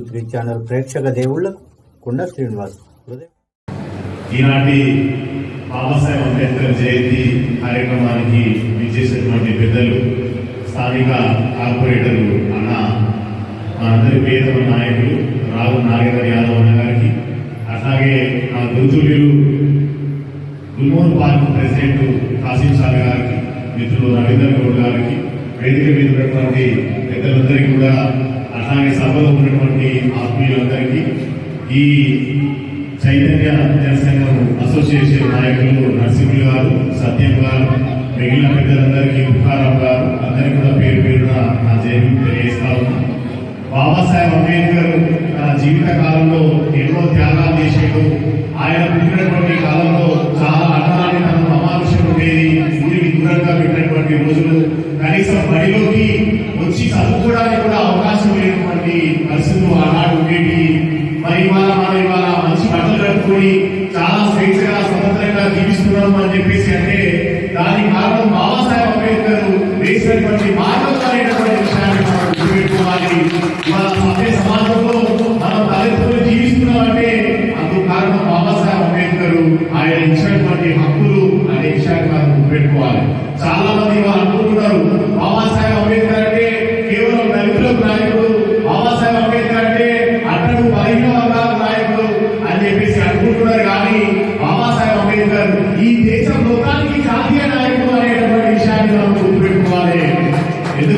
Telugu three channel ప్రేక్షక దేవుళ్ళకు కుండ శ్రీనివాస్ ఈనాటి బాబాసాహెబ్ అంబేద్కర్ జయంతి కార్యక్రమానికి విచ్చేసినటువంటి పెద్దలు స్థానిక కార్పొరేటర్లు అన్న మనందరి పేదల నాయకులు రావు నాగేంద్ర యాదవ్ అన్న గారికి అట్లాగే నా గురుతుల్యులు Gulmohar park president Kasim sir గారికి మిత్రులు రవీంద్ర గౌడ్ గారికి వేదిక మీద ఉన్నటువంటి పెద్దలందరికీ కూడా అలాగే సభలో ఉన్నటువంటి ఆత్మీయులందరికీ ఈ చైతన్య జనసంఘం అసోసియేషన్ నాయకులు నరసింహులు గారు సత్యం గారు మిగిలిన పెద్దలందరికీ ఉపకారం గారు అందరికీ కూడా పేరు పేరున నా జయం తెలియజేస్తా ఉన్నాను బాబాసాహెబ్ అంబేద్కర్ తన జీవిత కాలంలో ఎన్నో త్యాగాలు చేసేడు. ఆయన పుట్టినటువంటి కాలంలో చాలా అన్నదానితనం అమానుషం ఉండేది. ఊరికి దూరంగా పెట్టినటువంటి రోజులు. కనీసం బడిలోకి వచ్చి చదువుకోవడానికి కూడా పరిస్థితులు ఆనాడు ఉండేవి మరి ఇవాళ మన ఇవాళ మంచి బట్టలు కట్టుకుని చాలా స్వేచ్ఛగా స్వతంత్రంగా జీవిస్తున్నాము అని చెప్పేసి అంటే దానికి కారణం బాబాసాహెబ్ అంబేద్కర్ వేసినటువంటి మార్గం అనేటటువంటి విషయాన్ని మనం గుర్తుపెట్టుకోవాలి. ఇవాళ అదే సమాజంలో మనం తలెత్తుకుని జీవిస్తున్నామంటే అందుకు కారణం బాబాసాహెబ్ అంబేద్కర్. ఆయన ఇచ్చినటువంటి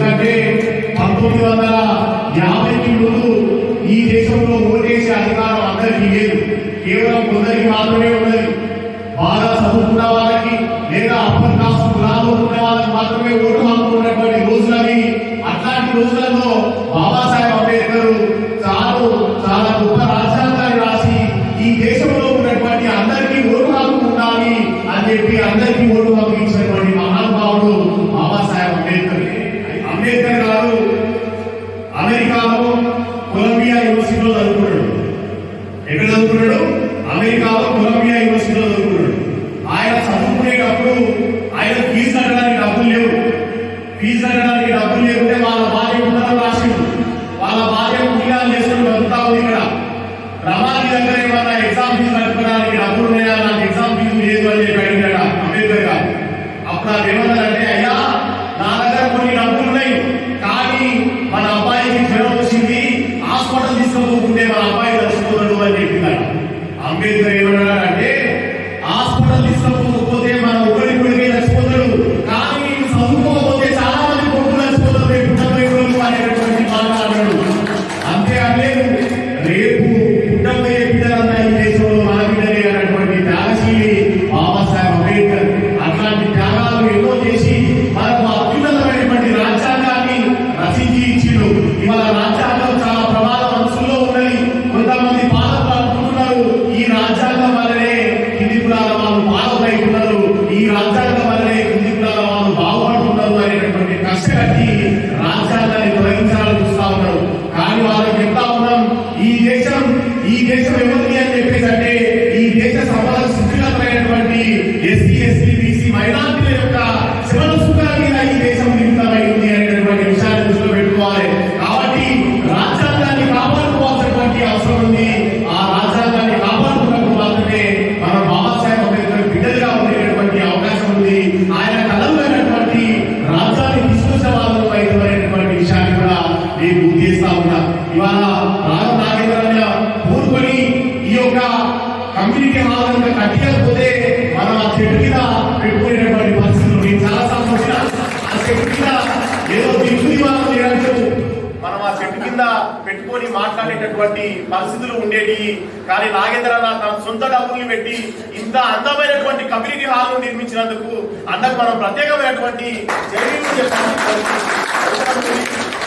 ఎందుకంటే పంతొమ్మిది వందల యాభైకి ముందు ఈ దేశంలో ఓటేసే అధికారం అందరికీ లేదు. కేవలం కొందరికి మాత్రమే ఉన్నది. బాగా చదువుకున్న వాళ్ళకి లేదా అప్పర్ కాస్ట్ కులాల్లో ఉన్న వాళ్ళకి మాత్రమే ఓటు హక్కు ఉన్నటువంటి యూనివర్సిటీలో చదువుకున్నాడు. ఎక్కడ చదువుకున్నాడు? అమెరికాలో కొలంబియా యూనివర్సిటీలో చదువుకున్నాడు. ఆయన చదువుకునేటప్పుడు ఆయన ఫీజు కట్టడానికి డబ్బులు లేవు. ఫీజు కట్టడానికి డబ్బులు లేకుంటే వాళ్ళ భార్య ఉత్తరం రాసిండు వాళ్ళ భార్య ఉద్యోగాలు చేసుకుని బతుకుతా ఉంది ఇక్కడ. రమాని దగ్గర ఏమన్నా ఎగ్జామ్ ఫీజు కట్టుకోవడానికి డబ్బులు ఉన్నాయా? నాకు ఎగ్జామ్ ఫీజు లేదు అని చెప్పి అడిగాడు అంబేద్కర్ గారు. అప్పుడు అది ఏమన్నారంటే అయ్యా కట్టి రాజ్యాంగాన్ని తొలగించాలని చూస్తా ఉన్నారు కానీ వాళ్ళకి చెప్తా ఉన్నాం ఈ దేశం ఈ దేశం ఎవరిది అని చెప్పేసి అంటే ఈ దేశ సమాజ శిథిలమైనటువంటి ఎస్సీ ఎస్టీ ఇవాళ రాజ నాగేంద్ర పూర్కొని ఈ యొక్క కమ్యూనిటీ హాల్ కనుక కట్టకపోతే మనం ఆ చెట్టు మీద పెట్టుకునేటువంటి పరిస్థితులు నేను చాలా సంతోషం. ఆ చెట్టు మీద ఏదో దిగుది మనం లేనట్టు మనం ఆ చెట్టు కింద పెట్టుకొని మాట్లాడేటటువంటి పరిస్థితులు ఉండేవి. కానీ నాగేంద్ర అన్న తన సొంత డబ్బుల్ని పెట్టి ఇంత అందమైనటువంటి కమ్యూనిటీ హాల్ నిర్మించినందుకు అన్నకు మనం ప్రత్యేకమైనటువంటి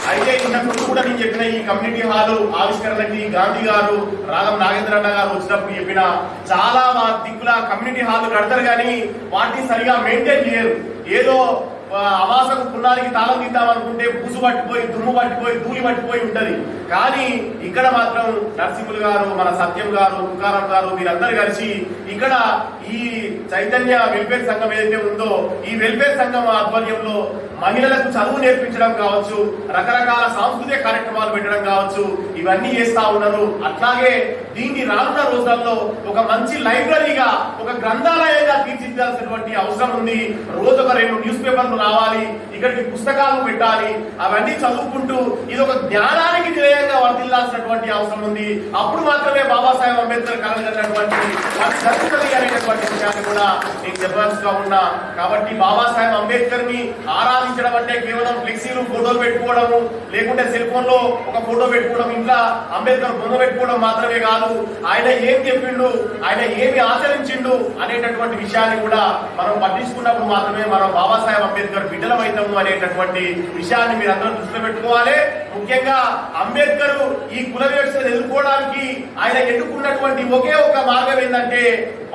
అయితే ఇంతకుముందు కూడా నేను చెప్పిన ఈ కమ్యూనిటీ హాల్ ఆవిష్కరణకి గాంధీ గారు రాగం నాగేంద్ర అన్న గారు వచ్చినప్పుడు చెప్పిన చాలా మా దిక్కుల కమ్యూనిటీ హాల్ కడతారు కానీ వాటిని సరిగా మెయింటైన్ చేయరు. ఏదో ఆ, అవాసకు తాళం తీద్దాం పూసు పట్టిపోయి దుమ్ము పట్టిపోయి ధూళి పట్టిపోయి ఉంటది. కానీ ఇక్కడ మాత్రం నరసింహులు గారు మన సత్యం గారు తుకారం గారు మీరందరూ కలిసి ఇక్కడ ఈ చైతన్య వెల్ఫేర్ సంఘం ఏదైతే ఉందో ఈ వెల్ఫేర్ సంఘం ఆధ్వర్యంలో మహిళలకు చదువు నేర్పించడం కావచ్చు రకరకాల సాంస్కృతిక కార్యక్రమాలు పెట్టడం కావచ్చు ఇవన్నీ చేస్తా ఉన్నారు. అట్లాగే దీన్ని రానున్న రోజుల్లో ఒక మంచి లైబ్రరీగా ఒక గ్రంథాలయంగా తీర్చిదిద్దాల్సినటువంటి అవసరం ఉంది. రోజు ఒక రెండు న్యూస్ పేపర్లు రావాలి ఇక్కడికి పుస్తకాలు పెట్టాలి అవన్నీ చదువుకుంటూ ఇది ఒక జ్ఞానానికి నిలయంగా వర్తిల్లాల్సినటువంటి అవసరం ఉంది. అప్పుడు మాత్రమే బాబాసాహెబ్ అంబేద్కర్ కలగలిగినటువంటి జరుగుతుంది అనేటటువంటి విషయాన్ని కూడా నేను చెప్పాల్సిగా ఉన్నా. కాబట్టి బాబాసాహెబ్ అంబేద్కర్ని ఆరాధించడం అంటే కేవలం ఫ్లెక్సీలు ఫోటోలు పెట్టుకోవడము లేకుంటే సెల్ ఫోన్లో ఒక ఫోటో పెట్టుకోవడం ఇంకా అంబేద్కర్ బొమ్మ పెట్టుకోవడం మాత్రమే కాదు. ఆయన ఏం చెప్పిండు? ఆయన ఏమి ఆచరించిండు అనేటటువంటి విషయాన్ని కూడా మనం పట్టించుకున్నప్పుడు మాత్రమే మనం బాబాసాహెబ్ అంబేద్కర్ బిడ్డలమైతాము అనేటటువంటి విషయాన్ని మీరు అందరూ దృష్టిలో పెట్టుకోవాలి. ముఖ్యంగా అంబేద్కర్ ఈ కుల వ్యవస్థను ఎదుర్కోవడానికి ఆయన ఎన్నుకున్నటువంటి ఒకే ఒక మార్గం ఏంటంటే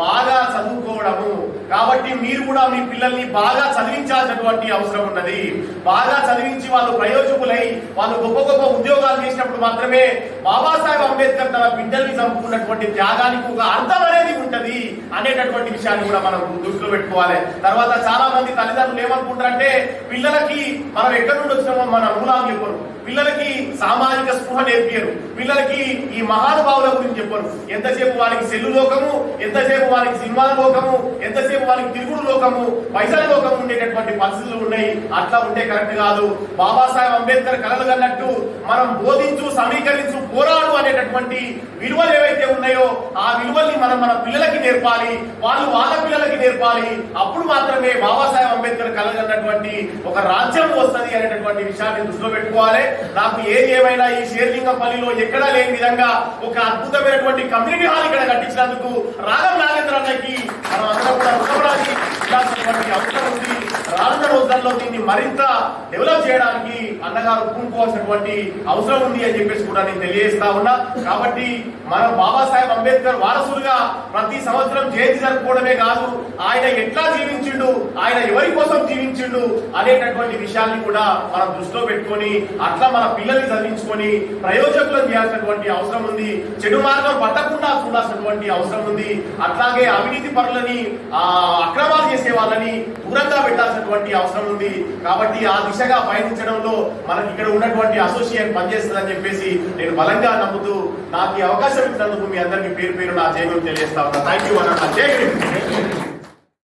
బాగా చదువుకోవడము. కాబట్టి మీరు కూడా మీ పిల్లల్ని బాగా చదివించాల్సినటువంటి అవసరం ఉన్నది. బాగా చదివించి వాళ్ళు ప్రయోజకులై వాళ్ళు గొప్ప గొప్ప ఉద్యోగాలు చేసినప్పుడు మాత్రమే బాబాసాహెబ్ అంబేద్కర్ తన బిడ్డల్ని చంపుకున్నటువంటి త్యాగానికి ఒక అర్థం అనేది ఉంటది అనేటటువంటి విషయాన్ని కూడా మనం దృష్టిలో పెట్టుకోవాలి. తర్వాత చాలా మంది తల్లిదండ్రులు ఏమనుకుంటారంటే పిల్లలకి మనం ఎక్కడి నుండి వచ్చినామో మన మూలాలు చెప్పరు. పిల్లలకి సామాజిక స్పృహ నేర్పియరు. పిల్లలకి ఈ మహానుభావుల గురించి చెప్పరు. ఎంతసేపు వాళ్ళకి సెల్లు లోకము ఎంతసేపు వారికి సినిమాల లోకము ఎంతసేపు వారికి తిరుగుడు లోకము పైసల లోకము ఉండేటటువంటి పరిస్థితులు ఉన్నాయి. అట్లా ఉంటే కరెక్ట్ కాదు. బాబాసాహెబ్ అంబేద్కర్ కలలు కన్నట్టు మనం బోధించు సమీకరించు పోరాడు అనేటటువంటి విలువలు ఏవైతే ఉన్నాయో ఆ విలువల్ని మనం మన పిల్లలకి నేర్పాలి వాళ్ళు వాళ్ళ పిల్లలకి నేర్పాలి. అప్పుడు మాత్రమే బాబాసాహెబ్ కలగన్నటువంటి ఒక రాజ్యం వస్తది అనేటటువంటి విషయాన్ని దృష్టిలో పెట్టుకోవాలి. నాకు ఏది ఏమైనా ఈ షేర్లింగంపల్లిలో ఎక్కడా లేని విధంగా ఒక అద్భుతమైనటువంటి కమ్యూనిటీ హాల్ ఇక్కడ కట్టించినందుకు రాగం నాగేంద్ర అన్నకి మనం అందరం కూడా రుణపడాలి అవసరం ఉంది. రానున్న రోజుల్లో దీన్ని మరింత డెవలప్ చేయడానికి అన్నగారు పూనుకోవాల్సినటువంటి అవసరం ఉంది అని చెప్పేసి కూడా నేను తెలియజేస్తా ఉన్నా. కాబట్టి మనం బాబాసాహెబ్ అంబేద్కర్ వారసులుగా ప్రతి సంవత్సరం జయంతి జరుపుకోవడమే కాదు ఆయన ఎట్లా జీవించిండు ఆయన ఎవరి కోసం జీవించిండు అనేటటువంటి విషయాన్ని కూడా మనం దృష్టిలో పెట్టుకొని అట్లా మన పిల్లల్ని చదివించుకొని ప్రయోజకులను చేయాల్సినటువంటి అవసరం ఉంది. చెడు మార్గం పట్టకుండా చూడాల్సినటువంటి అవసరం ఉంది. అట్లాగే అవినీతి పనులని ఆ అక్రమాలు చేసే వాళ్ళని దూరంగా పెట్టాల్సినటువంటి అవసరం ఉంది. కాబట్టి ఆ దిశగా పయనించడంలో మనకి ఇక్కడ ఉన్నటువంటి అసోసియేట్ పనిచేస్తుందని చెప్పేసి నేను బలంగా నమ్ముతూ నాకు ఈ అవకాశం ఇచ్చినందుకు మీ అందరికీ పేరు పేరు నా జైలు తెలియజేస్తా ఉన్నా. థ్యాంక్ యూ అన్న. జై